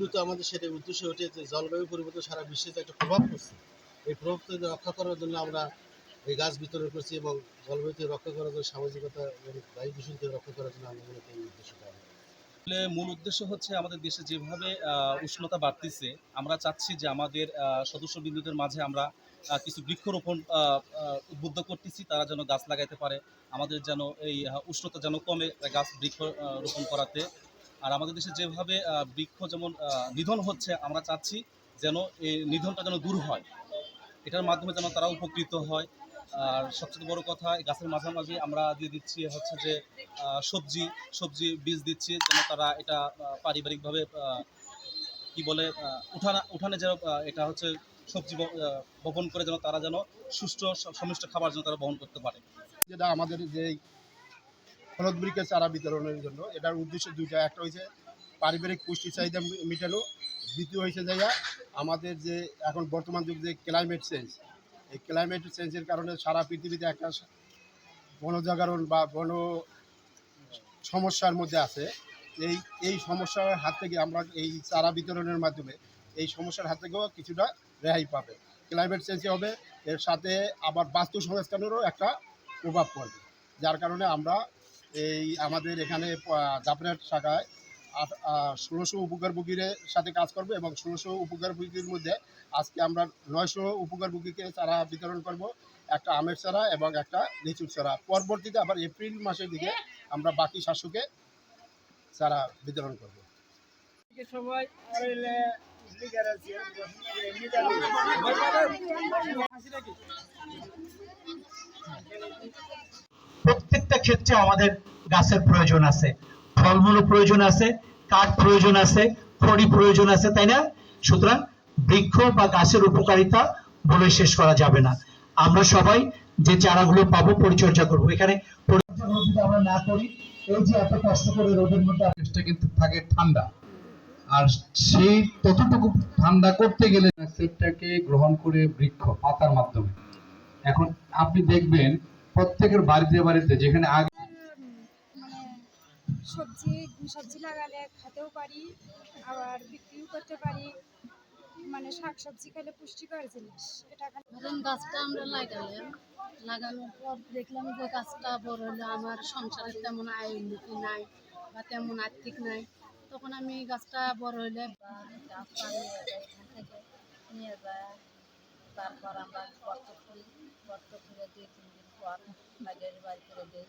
কিন্তু আমাদের সেটা উদ্দেশ্য ওঠে যে জলবায়ু পরিবর্তন সারা বিশ্বে একটা প্রভাব পড়ছে, এই প্রভাব থেকে রক্ষা করার জন্য আমরা এই গাছ বিতরণ করছি এবং জলবায়ু থেকে রক্ষা করার জন্য, সামাজিকতা এবং বায়ু দূষণ থেকে রক্ষা করার জন্য আমরা মূলত এই উদ্দেশ্যটা মূল উদ্দেশ্য হচ্ছে আমাদের দেশে যেভাবে উষ্ণতা বাড়তেছে, আমরা চাচ্ছি যে আমাদের সদস্য বিন্দুদের মাঝে আমরা কিছু বৃক্ষরোপণ উদ্বুদ্ধ করতেছি, তারা যেন গাছ লাগাইতে পারে, আমাদের যেন এই উষ্ণতা যেন কমে, গাছ বৃক্ষ রোপণ করাতে। আর আমাদের দেশে যেভাবে বৃক্ষ যেমন নিধন হচ্ছে, আমরা চাচ্ছি যেন এই নিধনটা যেন দূর হয়। এটার মাধ্যমে যেন তারা উপকৃত হয়। আর সবচেয়ে বড় কথা গাছের মাঝামাঝি আমরা দিয়ে দিচ্ছি হচ্ছে যে সবজি সবজি বীজ দিচ্ছি যেন তারা এটা পারিবারিকভাবে কি বলে উঠানা, উঠানে যেন এটা হচ্ছে সবজি বপন করে যেন তারা যেন সুষ্ঠু, স- সমিষ্ট খাবার যেন তারা বহন করতে পারে। যেটা আমাদের যে হলুদ বৃক্ষের চারা বিতরণের জন্য। এটার উদ্দেশ্য দুইটা। একটা হয়েছে পারিবারিক পুষ্টি চাহিদা মেটানো। দ্বিতীয় হয়েছে জায়গা আমাদের যে এখন বর্তমান যুগ যে ক্লাইমেট চেঞ্জ এই ক্লাইমেট চেঞ্জের কারণে সারা পৃথিবীতে একটা বনজাগরণ বা বন সমস্যার মধ্যে আছে। এই এই সমস্যার হাত থেকে আমরা এই চারা বিতরণের মাধ্যমে এই সমস্যার হাত থেকেও কিছুটা রেহাই পাবে। ক্লাইমেট চেঞ্জ হবে, এর সাথে আবার বাস্তু সংস্থানেরও একটা প্রভাব পড়বে। যার কারণে আমরা এই আমাদের এখানে জাপানের শাখায় ষোলোশো উপকারভোগীর সাথে কাজ করব এবং ষোলোশো উপকারভোগীর মধ্যে আজকে আমরা নয়শো উপকারভোগীকে চারা বিতরণ করব। একটা আমের চারা এবং একটা লিচুর চারা। পরবর্তীতে আবার এপ্রিল মাসের দিকে আমরা বাকি শাশুকে চারা বিতরণ করব। প্রত্যেকটা ক্ষেত্রে আমাদের গাছের প্রয়োজন আছে। ফলমূল প্রয়োজন আছে কাঠ প্রয়োজন আছে, খড়ি প্রয়োজন আছে, তাই না? সুতরাং বৃক্ষ বা গাছের উপকারিতা বলে শেষ করা যাবে না। আমরা সবাই যে চারাগুলো পাবো পরিচর্যা করব। এখানে আমরা না করি, এই যে এত কষ্ট করে রোদের মধ্যে পরিবেশটা কিন্তু থাকে ঠান্ডা। আর সেই ততটুকু ঠান্ডা করতে গেলে সেটটাকে গ্রহণ করে বৃক্ষ, পাতার মাধ্যমে। এখন আপনি দেখবেন প্রত্যেকের বাড়িতে বাড়িতে যেখানে আগে মানে সবজি সবজি লাগালে খেতেও পারি আবার বিক্রিও করতে পারি। মানে শাক সবজি খেলে পুষ্টিকর জিনিস। এটা ধরেন গাছটা আমরা লাগালাম লাগানোর পর দেখলাম যে গাছটা বড় হলে আমার সংসারে তেমন আয় উন্নতি নাই বা তেমন আর্থিক নাই। তখন আমি গাছটা বড় হলে নিয়ে যায় তারপর আমরা গর্ত খুলি গর্ত করে দুই তিন দিন পর বাইরের বাড়ি করে দিই